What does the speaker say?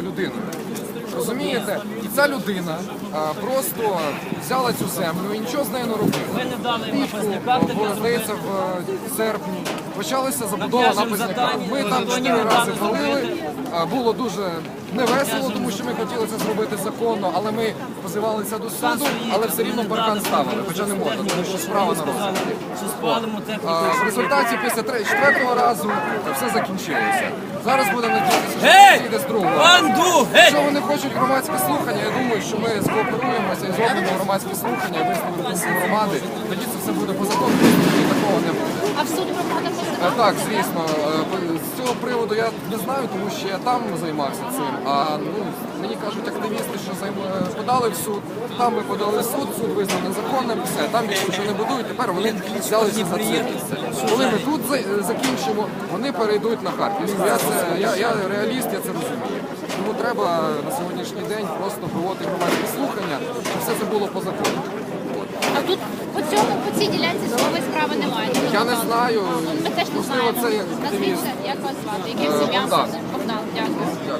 людиною. Розумієте? І ця людина а, просто взяла цю землю і нічого з нею не робила. Бо, для здається, в е, серпні почалася забудова пляжем написника. Ми там чотири рази недавно ходили. Було дуже невесело, тому що ми хотіли це зробити законно, але ми позивалися до суду, але все рівно паркан ставили, хоча не можна, тому що справа на розгляді. А, В результаті після тре- четвертого разу все закінчилося. Зараз буде надіятися, що Гей! зійде з другого. Панду! Гей! Якщо вони хочуть громадське слухання, я думаю, що ми скооперуємося і зробимо громадське слухання, і висловимо думку громади. Тоді це все буде по закону, і такого не буде. А в суд Е, подавати? Так, звісно, Е, з цього приводу я не знаю, тому що я там займався цим. А ну мені кажуть активісти, що е, подали в суд. Там ми подали суд, суд визнав незаконним, все там більше нічого не будують. Тепер вони взялися за це. Коли ми тут закінчимо, вони перейдуть на Харківську. Я це я, я реаліст, я це розумію. Тому треба на сьогоднішній день просто проводити громадські слухання, щоб все це було по закону. А тут по цьому по цій ділянці судової справи немає. Я не знаю. Ми теж не Можливо, знаємо. це. Назвіться, як вас звати, яке Е, сім'я Богдан. Богдан, дякую.